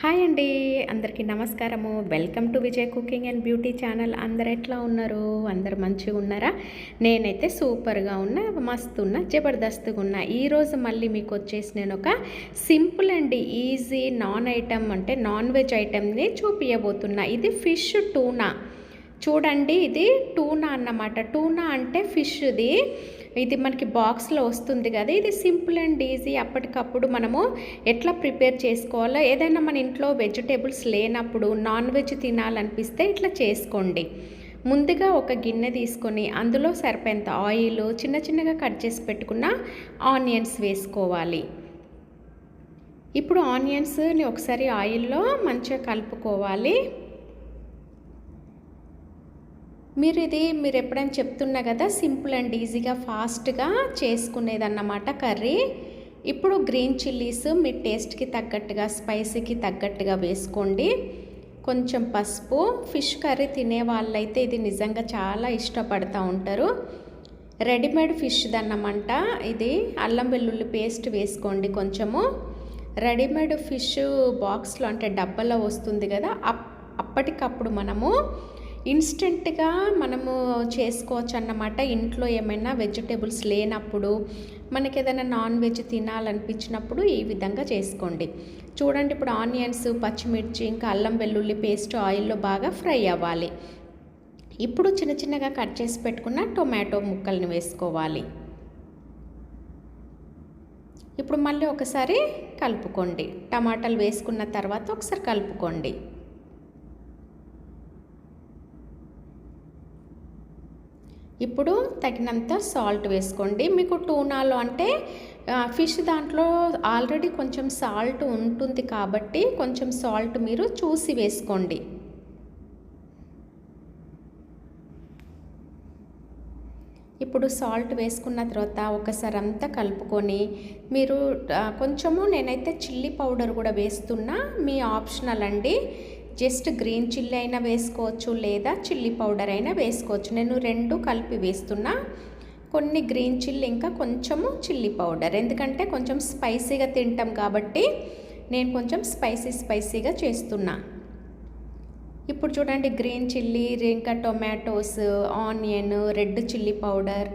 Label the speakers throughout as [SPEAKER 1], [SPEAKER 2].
[SPEAKER 1] Hi అండి అందరికీ నమస్కారము. Welcome to Vijay cooking and beauty channel అందరు ఎట్లా ఉన్నారు? అందరు మంచిగా ఉన్నారా? నేనైతే సూపర్గా ఉన్నా మస్తు ఉన్నా జబర్దస్త్గా ఉన్నా. ఈరోజు మళ్ళీ మీకు వచ్చేసి నేను ఒక simple and easy non item అంటే నాన్ వెజ్ ఐటమ్ని చూపించబోతున్నా ఇది ఫిష్ టూనా? చూడండి ఇది టూనా అన్నమాట. టూనా అంటే ఫిష్ది. ఇది మనకి బాక్స్లో వస్తుంది కదా ఇది సింపుల్ అండ్ ఈజీ. అప్పటికప్పుడు మనము ఎట్లా ప్రిపేర్ చేసుకోవాలో ఏదైనా మన ఇంట్లో వెజిటేబుల్స్ లేనప్పుడు నాన్ వెజ్ తినాలనిపిస్తే ఇట్లా చేసుకోండి. ముందుగా ఒక గిన్నె తీసుకొని అందులో సరిపోయేంత ఆయిల్ చిన్న చిన్నగా కట్ చేసి పెట్టుకున్న ఆనియన్స్ వేసుకోవాలి. ఇప్పుడు ఆనియన్స్ని ఒకసారి ఆయిల్లో మంచిగా కలుపుకోవాలి. మీరు ఇది మీరు ఎప్పుడైనా చెప్తున్నా కదా సింపుల్ అండ్ ఈజీగా ఫాస్ట్గా చేసుకునేదన్నమాట కర్రీ. ఇప్పుడు గ్రీన్ చిల్లీస్ మీ టేస్ట్కి తగ్గట్టుగా స్పైసీకి తగ్గట్టుగా వేసుకోండి. కొంచెం పసుపు ఫిష్ కర్రీ తినే వాళ్ళైతే ఇది నిజంగా చాలా ఇష్టపడుతూ ఉంటారు. రెడీమేడ్ ఫిష్ దన్నమాట ఇది అల్లం వెల్లుల్లి పేస్ట్ వేసుకోండి కొంచెము. రెడీమేడ్ ఫిష్ బాక్స్లో అంటే డబ్బాలో వస్తుంది కదా అప్ అప్పటికప్పుడు మనము ఇన్స్టెంట్గా మనము చేసుకోవచ్చు అన్నమాట ఇంట్లో ఏమైనా వెజిటేబుల్స్ లేనప్పుడు మనకి ఏదైనా నాన్ వెజ్ తినాలనిపించినప్పుడు ఈ విధంగా చేసుకోండి. చూడండి ఇప్పుడు ఆనియన్స్ పచ్చిమిర్చి ఇంకా అల్లం వెల్లుల్లి పేస్ట్ ఆయిల్లో బాగా ఫ్రై అవ్వాలి. ఇప్పుడు చిన్న చిన్నగా కట్ చేసి పెట్టుకున్న టొమాటో ముక్కల్ని వేసుకోవాలి. ఇప్పుడు మళ్ళీ ఒకసారి కలుపుకోండి. టమాటాలు వేసుకున్న తర్వాత ఒకసారి కలుపుకోండి. ఇప్పుడు తగినంత సాల్ట్ వేసుకోండి. మీకు టూనాలో అంటే ఫిష్ దాంట్లో ఆల్రెడీ కొంచెం సాల్ట్ ఉంటుంది కాబట్టి కొంచెం సాల్ట్ మీరు చూసి వేసుకోండి. ఇప్పుడు సాల్ట్ వేసుకున్న తర్వాత ఒకసారి అంతా కలుపుకొని మీరు కొంచెము నేనైతే చిల్లీ పౌడర్ కూడా వేస్తున్నా. మీ ఆప్షనల్ అండి. జస్ట్ గ్రీన్ చిల్లీ అయినా వేసుకోవచ్చు లేదా చిల్లీ పౌడర్ అయినా వేసుకోవచ్చు. నేను రెండు కలిపి వేస్తున్నా. కొన్ని గ్రీన్ చిల్లీ ఇంకా కొంచెము చిల్లీ పౌడర్. ఎందుకంటే కొంచెం స్పైసీగా తింటాం కాబట్టి నేను కొంచెం స్పైసీ స్పైసీగా చేస్తున్నా. ఇప్పుడు చూడండి గ్రీన్ చిల్లీ ఇంకా tomatoes onion red chilli powder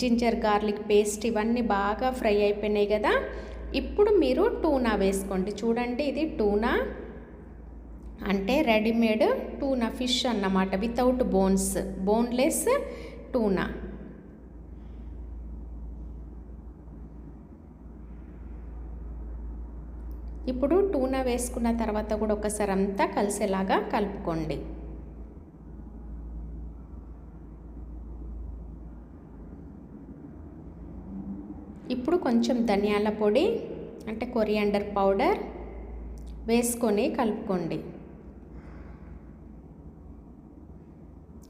[SPEAKER 1] ginger garlic paste ఇవన్నీ బాగా ఫ్రై అయిపోయినాయి కదా. ఇప్పుడు మీరు టూనా వేసుకోండి. చూడండి ఇది టూనా? అంటే రెడీమేడ్ టూనా ఫిష్ అన్నమాట వితౌట్ బోన్స్. Boneless tuna. ఇప్పుడు టూనా వేసుకున్న తర్వాత కూడా ఒకసారి అంతా కలిసేలాగా కలుపుకోండి. ఇప్పుడు కొంచెం ధనియాల పొడి అంటే కొరియాండర్ పౌడర్ వేసుకొని కలుపుకోండి.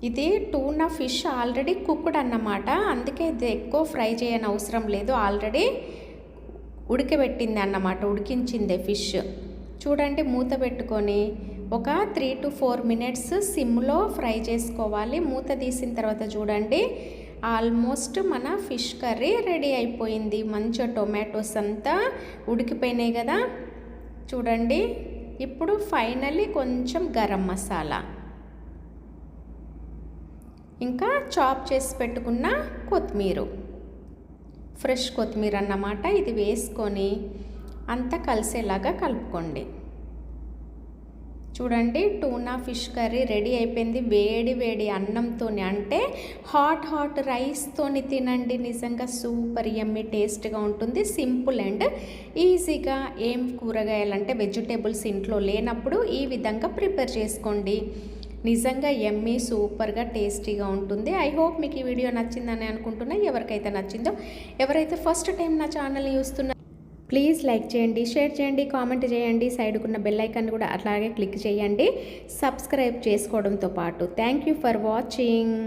[SPEAKER 1] ఇది టూనా ఫిష్ ఆల్రెడీ కుక్డ్ అన్నమాట. అందుకే ఇది ఎక్కువ ఫ్రై చేయని అవసరం లేదు. ఆల్రెడీ ఉడకబెట్టింది అన్నమాట. ఉడికించిందే ఫిష్ చూడండి మూత పెట్టుకొని ఒక త్రీ టు ఫోర్ మినిట్స్ సిమ్లో ఫ్రై చేసుకోవాలి. మూత తీసిన తర్వాత చూడండి ఆల్మోస్ట్ మన ఫిష్ కర్రీ రెడీ అయిపోయింది. మంచిగా టొమాటోస్ అంతా ఉడికిపోయినాయి కదా. చూడండి ఇప్పుడు ఫైనలీ కొంచెం గరం మసాలా. ఇంకా చాప్ చేసి పెట్టుకున్న కొత్తిమీర. ఫ్రెష్ కొత్తిమీర అన్నమాట ఇది వేసుకొని అంతా కలిసేలాగా కలుపుకోండి. చూడండి టూనా ఫిష్ కర్రీ రెడీ అయిపోయింది. వేడి వేడి అన్నంతో అంటే హాట్ హాట్ రైస్తోని తినండి. నిజంగా సూపర్ ఎమ్మి టేస్ట్గా ఉంటుంది. సింపుల్ అండ్ ఈజీగా ఏం కూరగాయలంటే వెజిటేబుల్స్ ఇంట్లో లేనప్పుడు ఈ విధంగా ప్రిపేర్ చేసుకోండి. నిజంగా ఎమ్మీ సూపర్గా టేస్టీగా ఉంటుంది. ఐ హోప్ మీకు ఈ వీడియో నచ్చిందని అనుకుంటున్నా. ఎవరికైతే నచ్చిందో ఎవరైతే ఫస్ట్ టైం నా ఛానల్ని చూస్తున్నా ప్లీజ్ లైక్ చేయండి షేర్ చేయండి కామెంట్ చేయండి. సైడ్కున్న బెల్ ఐకాన్ కూడా అట్లాగే క్లిక్ చేయండి. సబ్స్క్రైబ్ చేసుకోవడంతో పాటు. Thank you for watching